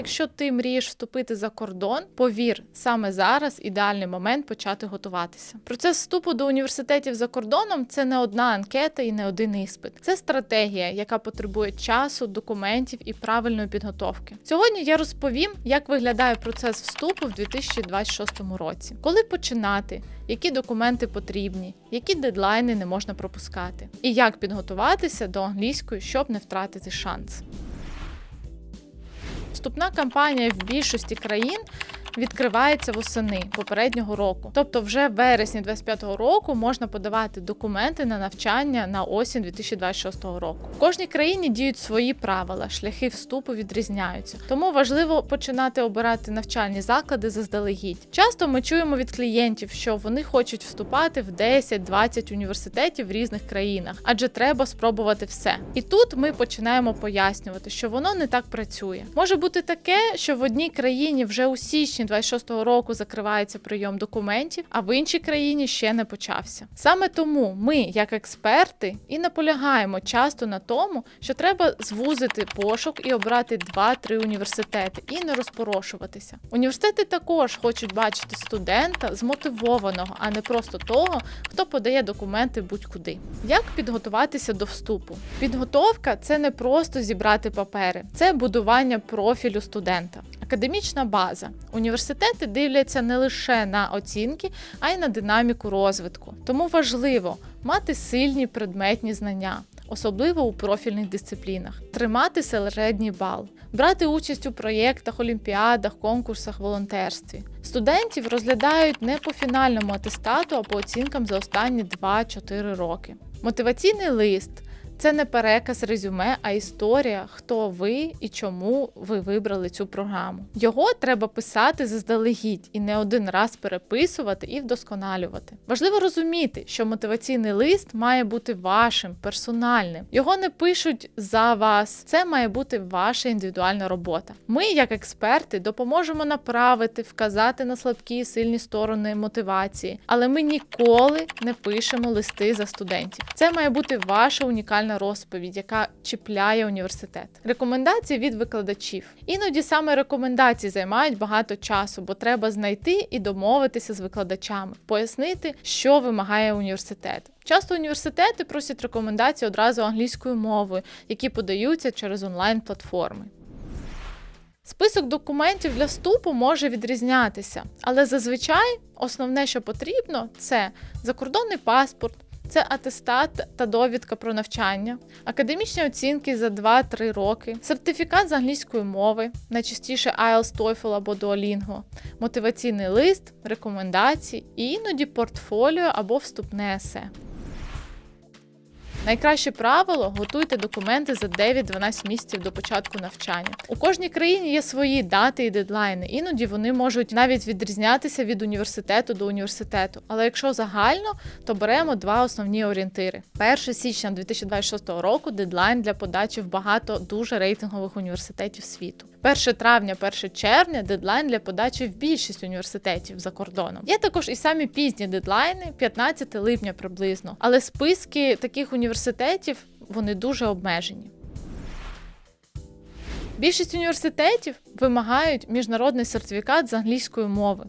Якщо ти мрієш вступити за кордон, повір, саме зараз ідеальний момент почати готуватися. Процес вступу до університетів за кордоном це не одна анкета і не один іспит. Це стратегія, яка потребує часу, документів і правильної підготовки. Сьогодні я розповім, як виглядає процес вступу в 2026 році, коли починати, які документи потрібні, які дедлайни не можна пропускати, і як підготуватися до англійської, щоб не втратити шанс. Вступна кампанія в більшості країн відкривається восени попереднього року. Тобто, вже в вересні 25-го року можна подавати документи на навчання на осінь 2026 року. В кожній країні діють свої правила, шляхи вступу відрізняються. Тому важливо починати обирати навчальні заклади заздалегідь. Часто ми чуємо від клієнтів, що вони хочуть вступати в 10-20 університетів в різних країнах, адже треба спробувати все. І тут ми починаємо пояснювати, що воно не так працює. Може бути таке, що в одній країні вже у січні 26-го року закривається прийом документів, а в іншій країні ще не почався. Саме тому ми, як експерти, і наполягаємо часто на тому, що треба звузити пошук і обрати 2-3 університети і не розпорошуватися. Університети також хочуть бачити студента змотивованого, а не просто того, хто подає документи будь-куди. Як підготуватися до вступу? Підготовка це не просто зібрати папери, це будування профілю студента. Академічна база. Університети дивляться не лише на оцінки, а й на динаміку розвитку. Тому важливо мати сильні предметні знання, особливо у профільних дисциплінах, тримати середній бал, брати участь у проєктах, олімпіадах, конкурсах, волонтерстві. Студентів розглядають не по фінальному атестату, а по оцінкам за останні 2-4 роки. Мотиваційний лист. Це не переказ резюме, а історія, хто ви і чому ви вибрали цю програму. Його треба писати заздалегідь і не один раз переписувати і вдосконалювати. Важливо розуміти, що мотиваційний лист має бути вашим, персональним. Його не пишуть за вас. Це має бути ваша індивідуальна робота. Ми, як експерти, допоможемо направити, вказати на слабкі і сильні сторони мотивації, але ми ніколи не пишемо листи за студентів. Це має бути ваша унікальна розповідь, яка чіпляє університет. Рекомендації від викладачів. Іноді саме рекомендації займають багато часу, бо треба знайти і домовитися з викладачами, пояснити, що вимагає університет. Часто університети просять рекомендації одразу англійською мовою, які подаються через онлайн-платформи. Список документів для вступу може відрізнятися, але зазвичай основне, що потрібно, це закордонний паспорт, це атестат та довідка про навчання, академічні оцінки за 2-3 роки, сертифікат з англійської мови, найчастіше IELTS, TOEFL або Duolingo, мотиваційний лист, рекомендації і іноді портфоліо або вступне есе. Найкраще правило готуйте документи за 9-12 місяців до початку навчання. У кожній країні є свої дати і дедлайни. Іноді вони можуть навіть відрізнятися від університету до університету. Але якщо загально, то беремо два основні орієнтири: 1 січня 2026 року дедлайн для подачі в багато дуже рейтингових університетів світу. 1 травня, 1 червня дедлайн для подачі в більшість університетів за кордоном. Є також і самі пізні дедлайни, 15 липня приблизно. Але списки таких університетів вони дуже обмежені. Більшість університетів вимагають міжнародний сертифікат з англійської мови.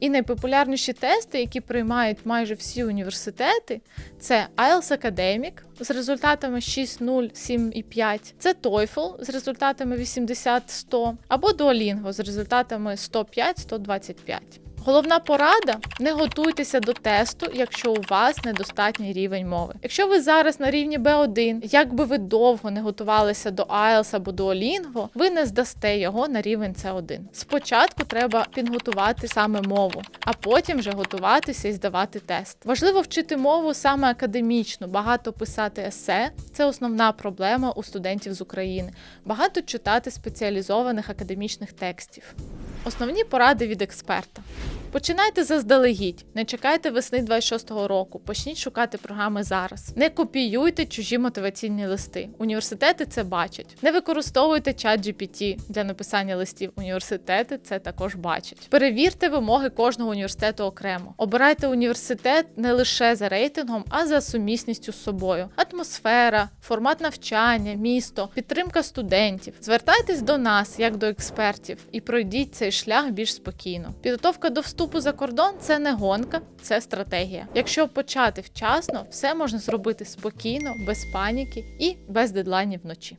І найпопулярніші тести, які приймають майже всі університети, це IELTS Academic з результатами 6.0, 7,5, це TOEFL з результатами 80-100, або Duolingo з результатами 105-125. Головна порада: не готуйтеся до тесту, якщо у вас недостатній рівень мови. Якщо ви зараз на рівні B1, як би ви довго не готувалися до IELTS або до Duolingo, ви не здасте його на рівень C1. Спочатку треба підготувати саме мову, а потім вже готуватися і здавати тест. Важливо вчити мову саме академічну, багато писати есе це основна проблема у студентів з України. Багато читати спеціалізованих академічних текстів. Основні поради від експерта. Починайте заздалегідь, не чекайте весни 26-го року. Почніть шукати програми зараз. Не копіюйте чужі мотиваційні листи. Університети це бачать. Не використовуйте чат GPT для написання листів. Університети це також бачать. Перевірте вимоги кожного університету окремо. Обирайте університет не лише за рейтингом, а за сумісністю з собою. Атмосфера, формат навчання, місто, підтримка студентів. Звертайтесь до нас як до експертів і пройдіть шлях більш спокійно. Підготовка до вступу за кордон це не гонка, це стратегія. Якщо почати вчасно, все можна зробити спокійно, без паніки і без дедлайнів вночі.